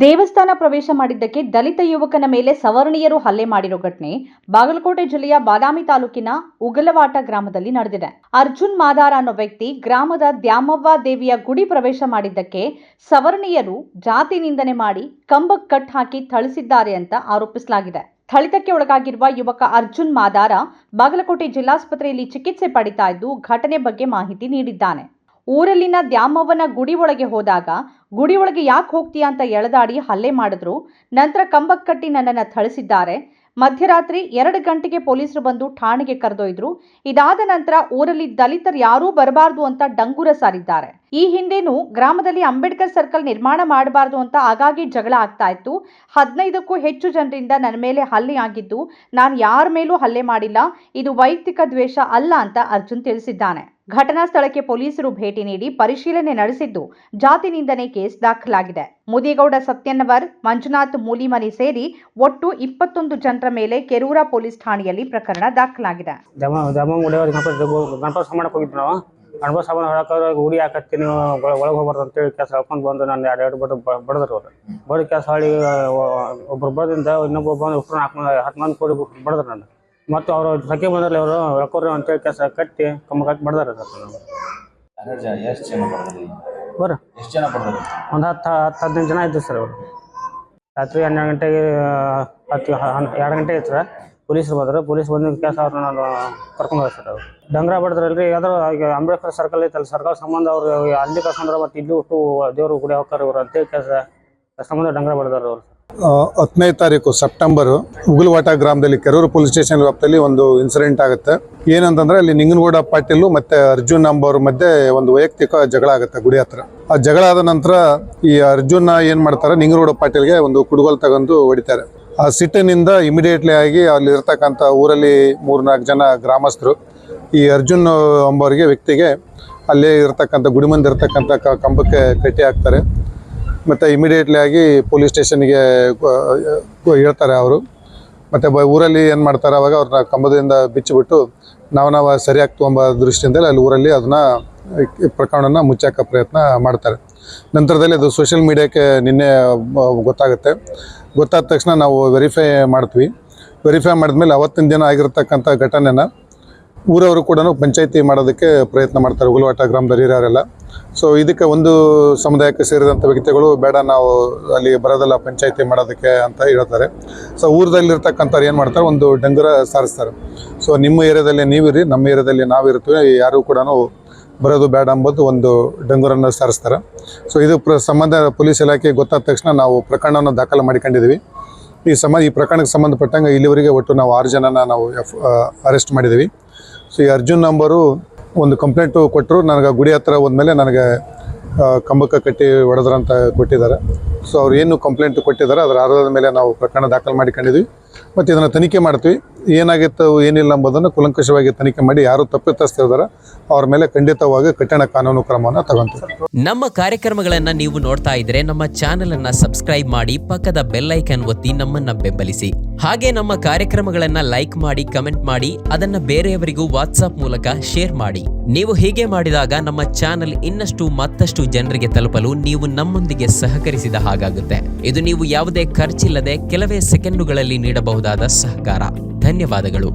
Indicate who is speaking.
Speaker 1: ದೇವಸ್ಥಾನ ಪ್ರವೇಶ ಮಾಡಿದ್ದಕ್ಕೆ ದಲಿತ ಯುವಕನ ಮೇಲೆ ಸವರ್ಣೀಯರು ಹಲ್ಲೆ ಮಾಡಿರೋ ಘಟನೆ ಬಾಗಲಕೋಟೆ ಜಿಲ್ಲೆಯ ಬಾದಾಮಿ ತಾಲೂಕಿನ ಉಗಲವಾಟ ಗ್ರಾಮದಲ್ಲಿ ನಡೆದಿದೆ. ಅರ್ಜುನ್ ಮಾದಾರ ಅನ್ನೋ ವ್ಯಕ್ತಿ ಗ್ರಾಮದ ದ್ಯಾಮವ್ವ ದೇವಿಯ ಗುಡಿ ಪ್ರವೇಶ ಮಾಡಿದ್ದಕ್ಕೆ ಸವರ್ಣೀಯರು ಜಾತಿ ನಿಂದನೆ ಮಾಡಿ ಕಂಬ ಕಟ್ ಹಾಕಿ ಥಳಿಸಿದ್ದಾರೆ ಅಂತ ಆರೋಪಿಸಲಾಗಿದೆ. ಥಳಿತಕ್ಕೆ ಒಳಗಾಗಿರುವ ಯುವಕ ಅರ್ಜುನ್ ಮಾದಾರ ಬಾಗಲಕೋಟೆ ಜಿಲ್ಲಾಸ್ಪತ್ರೆಯಲ್ಲಿ ಚಿಕಿತ್ಸೆ ಪಡಿತಾ ಇದ್ದು ಘಟನೆ ಬಗ್ಗೆ ಮಾಹಿತಿ ನೀಡಿದ್ದಾನೆ. ಊರಲ್ಲಿನ ದ್ಯಾಮವ್ವನ ಗುಡಿ ಒಳಗೆ ಹೋದಾಗ ಗುಡಿ ಒಳಗೆ ಯಾಕೆ ಹೋಗ್ತೀಯಾ ಅಂತ ಎಳೆದಾಡಿ ಹಲ್ಲೆ ಮಾಡಿದ್ರು. ನಂತರ ಕಂಬಕ್ಕೆ ಕಟ್ಟಿ ನನ್ನನ್ನು ಥಳಿಸಿದ್ದಾರೆ. ಮಧ್ಯರಾತ್ರಿ ಎರಡು ಗಂಟೆಗೆ ಪೊಲೀಸರು ಬಂದು ಠಾಣೆಗೆ ಕರೆದೊಯ್ದ್ರು. ಇದಾದ ನಂತರ ಊರಲ್ಲಿ ದಲಿತರು ಯಾರೂ ಬರಬಾರ್ದು ಅಂತ ಡಂಗೂರ ಸಾರಿದ್ದಾರೆ. ಈ ಹಿಂದೆನೂ ಗ್ರಾಮದಲ್ಲಿ ಅಂಬೇಡ್ಕರ್ ಸರ್ಕಲ್ ನಿರ್ಮಾಣ ಮಾಡಬಾರ್ದು ಅಂತ ಆಗಾಗ್ಗೆ ಜಗಳ ಆಗ್ತಾ ಇತ್ತು. ಹದಿನೈದಕ್ಕೂ ಹೆಚ್ಚು ಜನರಿಂದ ನನ್ನ ಮೇಲೆ ಹಲ್ಲೆ ಆಗಿದ್ದು, ನಾನು ಯಾರ ಮೇಲೂ ಹಲ್ಲೆ ಮಾಡಿಲ್ಲ. ಇದು ವೈಯಕ್ತಿಕ ದ್ವೇಷ ಅಲ್ಲ ಅಂತ ಅರ್ಜುನ್ ತಿಳಿಸಿದ್ದಾನೆ. ಘಟನಾ ಸ್ಥಳಕ್ಕೆ ಪೊಲೀಸರು ಭೇಟಿ ನೀಡಿ ಪರಿಶೀಲನೆ ನಡೆಸಿದ್ದು ಜಾತಿ ನಿಂದನೆ ಕೇಸ್ ದಾಖಲಾಗಿದೆ. ಮುದಿಗೌಡ ಸತ್ಯನ್ನವರ್ ಮಂಜುನಾಥ್ ಮೂಲಿಮನಿ ಸೇರಿ ಒಟ್ಟು ಇಪ್ಪತ್ತೊಂದು ಜನರ ಮೇಲೆ ಕೆರೂರ ಪೊಲೀಸ್ ಠಾಣೆಯಲ್ಲಿ ಪ್ರಕರಣ ದಾಖಲಾಗಿದೆ.
Speaker 2: ಅನುಭವ ಸಾಮಾನು ಹೇಳಕ್ಕೆ ಗುಡಿ ಹಾಕತ್ತಿ ನೀವು. ಒಳಗೆ ಹೋಗ್ಬಾರ್ದು ಅಂತೇಳಿ ಕೆಲಸ ಹೇಳ್ಕೊಂಡು ಬಂದು ನಾನು ಎರಡು ಎರಡು ಬಡ ಬಡದ್ರು ಅವ್ರು. ಬಡ ಕೆಲಸ ಹೊಳಿ ಒಬ್ರು ಬಡದಿಂದ ಇನ್ನೊಬ್ಬ ಬಂದು ಉಪ್ರನ್ನ ಹಾಕೊಂಡು ಹತ್ತು ಮಂದಿ ಕೂಡಿ ಬಡದ್ರು ನಾನು ಮತ್ತು ಅವರು ಸಖಿ ಬಂದ್ರಲ್ಲಿ ಅವರು ರೊಕ್ಕರು ಅಂತೇಳಿ ಕೆಲಸ ಕಟ್ಟಿ ಕಮ್ಮ ಕಟ್ಟಿ ಸರ್. ಸರ್
Speaker 3: ಎಷ್ಟು ಜನ
Speaker 2: ಬರ್ರಿ.
Speaker 3: ಎಷ್ಟು ಜನ ಬರ್ತಾರೆ
Speaker 2: ಒಂದು ಹತ್ತು ಹತ್ತು ಹದಿನೈದು ಜನ ಇದ್ದು ಸರ್ ಅವರು. ರಾತ್ರಿ ಹನ್ನೆರಡು ಗಂಟೆಗೆ ಹತ್ತು ಎರಡು ಗಂಟೆ ಇತ್ತು ಸರ್. ಪೊಲೀಸರು ಬಂದರು. ಪೊಲೀಸ್ ಬಂದ ಕೆಲಸ ಅವ್ರನ್ನ ನಾನು ಕರ್ಕೊಂಡು ಹೋಗಿ ಸರ್ ಅವರು. ಡಂಗ್ರ ಬಡ್ದ್ರಲ್ರಿ ಯಾವ್ದಾರು ಈಗ ಅಂಬೇಡ್ಕರ್ ಸರ್ಕಲ್ ಐತಲ್ಲ ಸರ್ಕಲ್ ಸಂಬಂಧ ಅವರು ಅಲ್ಲಿ ಕರ್ಕೊಂಡ್ರೆ ಮತ್ತು ಇಲ್ಲಿ ಹುಟ್ಟು ದೇವರು ಗುಡಿ ಹೋಗ್ತಾರೆ ಇವ್ರು ಅಂತೇಳಿ ಕೆಲಸ ಸಂಬಂಧ ಡಂಗ್ರ ಬಡ್ದಾರ ಅವರು.
Speaker 4: ಹತ್ತನೇ ತಾರೀಕು, ಸೆಪ್ಟೆಂಬರ್ ಉಗುಲ್ವಾಟ ಗ್ರಾಮದಲ್ಲಿ ಕೆರೂರು ಪೊಲೀಸ್ ಸ್ಟೇಷನ್ ವ್ಯಾಪ್ತಿಯಲ್ಲಿ ಒಂದು ಇನ್ಸಿಡೆಂಟ್ ಆಗುತ್ತೆ. ಏನಂತಂದ್ರೆ ಅಲ್ಲಿ ನಿಂಗನಗೌಡ ಪಾಟೀಲ್ ಮತ್ತೆ ಅರ್ಜುನ್ ಅಂಬವ್ರ ಮಧ್ಯೆ ಒಂದು ವೈಯಕ್ತಿಕ ಜಗಳ ಆಗುತ್ತೆ ಗುಡಿ ಹತ್ರ. ಆ ಜಗಳ ಆದ ನಂತರ ಈ ಅರ್ಜುನ್ ಏನ್ ಮಾಡ್ತಾರೆ, ನಿಂಗನಗೌಡ ಪಾಟೀಲ್ಗೆ ಒಂದು ಕುಡುಗೋಲ್ ತಗೊಂಡು ಹೊಡಿತಾರೆ. ಆ ಸಿಟ್ಟಿನಿಂದ ಇಮಿಡಿಯೇಟ್ಲಿ ಆಗಿ ಅಲ್ಲಿ ಇರ್ತಕ್ಕಂಥ ಊರಲ್ಲಿ ಮೂರ್ನಾಲ್ಕು ಜನ ಗ್ರಾಮಸ್ಥರು, ಈ ಅರ್ಜುನ್ ಅಂಬವ್ರಿಗೆ ವ್ಯಕ್ತಿಗೆ ಅಲ್ಲೇ ಇರ್ತಕ್ಕಂಥ ಗುಡಿ ಮುಂದೆ ಇರ್ತಕ್ಕಂಥ ಕ- ಕಂಬಕ್ಕೆ ಕಟ್ಟಿ ಹಾಕ್ತಾರೆ. ಮತ್ತು ಇಮಿಡಿಯೇಟ್ಲಿ ಆಗಿ ಪೊಲೀಸ್ ಸ್ಟೇಷನ್ಗೆ ಹೇಳ್ತಾರೆ ಅವರು. ಮತ್ತು ಬ, ಊರಲ್ಲಿ ಏನು ಮಾಡ್ತಾರೆ ಅವಾಗ ಅವ್ರನ್ನ ಕಂಬದಿಂದ ಬಿಚ್ಚಿಬಿಟ್ಟು ನಾವು ನಾವು ಸರಿಯಾಗಿ ತೊಗೊಂಬ ದೃಷ್ಟಿಯಿಂದ ಅಲ್ಲಿ ಊರಲ್ಲಿ ಅದನ್ನ ಪ್ರಕರಣನ ಮುಚ್ಚಾಕ ಪ್ರಯತ್ನ ಮಾಡ್ತಾರೆ. ನಂತರದಲ್ಲಿ ಅದು ಸೋಷಿಯಲ್ ಮೀಡಿಯಾಕ್ಕೆ ನಿನ್ನೆ ಗೊತ್ತಾಗುತ್ತೆ. ಗೊತ್ತಾದ ತಕ್ಷಣ ನಾವು ವೆರಿಫೈ ಮಾಡ್ತೀವಿ. ವೆರಿಫೈ ಮಾಡಿದ್ಮೇಲೆ ಅವತ್ತಿನ ದಿನ ಆಗಿರತಕ್ಕಂಥ ಘಟನೆನ ಊರವರು ಕೂಡ ಪಂಚಾಯತಿ ಮಾಡೋದಕ್ಕೆ ಪ್ರಯತ್ನ ಮಾಡ್ತಾರೆ. ಹುಲವಾಟ ಗ್ರಾಮದ ಹಿರಿಯರೆಲ್ಲ ಸೊ ಇದಕ್ಕೆ ಒಂದು ಸಮುದಾಯಕ್ಕೆ ಸೇರಿದಂಥ ವ್ಯಕ್ತಿಗಳು ಬೇಡ, ನಾವು ಅಲ್ಲಿ ಬರೋದಲ್ಲ, ಪಂಚಾಯತಿ ಮಾಡೋದಕ್ಕೆ ಅಂತ ಹೇಳ್ತಾರೆ. ಸೊ ಊರದಲ್ಲಿರ್ತಕ್ಕಂಥವ್ರು ಏನು ಮಾಡ್ತಾರೆ? ಒಂದು ಡಂಗರ ಸಾರಿಸ್ತಾರೆ. ಸೊ ನಿಮ್ಮ ಏರಿಯಾದಲ್ಲಿ ನೀವಿರಿ, ನಮ್ಮ ಏರಿಯಾದಲ್ಲಿ ನಾವಿರ್ತೀವಿ ಯಾರು ಕೂಡ ಬರೋದು ಬೇಡ ಅಂಬೋದು ಒಂದು ಡಂಗೂರನ್ನು ಸಾರಿಸ್ತಾರೆ. ಸೊ ಇದು ಪ್ರ ಸಂಬಂಧ ಪೊಲೀಸ್ ಇಲಾಖೆ ಗೊತ್ತಾದ ತಕ್ಷಣ ನಾವು ಪ್ರಕರಣವನ್ನು ದಾಖಲು ಮಾಡಿಕೊಂಡಿದ್ದೀವಿ. ಈ ಸಂಬಂಧ ಈ ಪ್ರಕರಣಕ್ಕೆ ಸಂಬಂಧಪಟ್ಟಂಗೆ ಇಲ್ಲಿವರೆಗೆ ಒಟ್ಟು ನಾವು ಆರು ಜನನ ನಾವು ಎಫ್ ಅರೆಸ್ಟ್ ಮಾಡಿದ್ದೀವಿ. ಸೊ ಈ ಅರ್ಜುನ್ ನಂಬರು ಒಂದು ಕಂಪ್ಲೇಂಟು ಕೊಟ್ಟರು ನನಗೆ ಗುಡಿ ಹತ್ರ ಹೋದ್ಮೇಲೆ ನನಗೆ ಕಂಬಕ್ಕೆ ಕಟ್ಟಿ ಹೊಡೆದ್ರಂತ ಕೊಟ್ಟಿದ್ದಾರೆ. ಸೊ ಅವ್ರು ಏನು ಕಂಪ್ಲೇಂಟ್ ಕೊಟ್ಟಿದ್ದಾರೆ, ಅದರ ಆಧಾರದ ಮೇಲೆ ನಾವು ಪ್ರಕರಣ ದಾಖಲು ಮಾಡಿಕೊಂಡಿದ್ವಿ. ಮತ್ತು ಇದನ್ನು ತನಿಖೆ ಮಾಡ್ತೀವಿ. ಏನಾಗಿತ್ತು, ಏನಿಲ್ಲ ಎಂಬುದನ್ನು ಕುಲಂಕಷವಾಗಿ ತನಿಖೆ ಮಾಡಿ ಯಾರು ತಪ್ಪಿತಸ್ತಿದ್ದಾರೆ ಅವ್ರ ಮೇಲೆ ಖಂಡಿತವಾಗಿ ಕಠಿಣ ಕಾನೂನು ಕ್ರಮವನ್ನು ತಗೊಂತೀವಿ.
Speaker 5: ನಮ್ಮ ಕಾರ್ಯಕ್ರಮಗಳನ್ನು ನೀವು ನೋಡ್ತಾ ಇದ್ರೆ ನಮ್ಮ ಚಾನೆಲ್ ಅನ್ನ ಸಬ್ಸ್ಕ್ರೈಬ್ ಮಾಡಿ ಪಕ್ಕದ ಬೆಲ್ ಒತ್ತಿ ನಮ್ಮನ್ನ ಬೆಂಬಲಿಸಿ. ಹಾಗೆ ನಮ್ಮ ಕಾರ್ಯಕ್ರಮಗಳನ್ನ ಲೈಕ್ ಮಾಡಿ ಕಮೆಂಟ್ ಮಾಡಿ, ಅದನ್ನ ಬೇರೆಯವರಿಗೂ ವಾಟ್ಸ್ಆಪ್ ಮೂಲಕ ಶೇರ್ ಮಾಡಿ. ನೀವು ಹೀಗೆ ಮಾಡಿದಾಗ ನಮ್ಮ ಚಾನೆಲ್ ಇನ್ನಷ್ಟು ಮತ್ತಷ್ಟು ಜನರಿಗೆ ತಲುಪಲು ನೀವು ನಮ್ಮೊಂದಿಗೆ ಸಹಕರಿಸಿದ ಹಾಗಾಗುತ್ತೆ. ಇದು ನೀವು ಯಾವುದೇ ಖರ್ಚಿಲ್ಲದೆ ಕೆಲವೇ ಸೆಕೆಂಡುಗಳಲ್ಲಿ ನೀಡಬಹುದಾದ ಸಹಕಾರ. ಧನ್ಯವಾದಗಳು.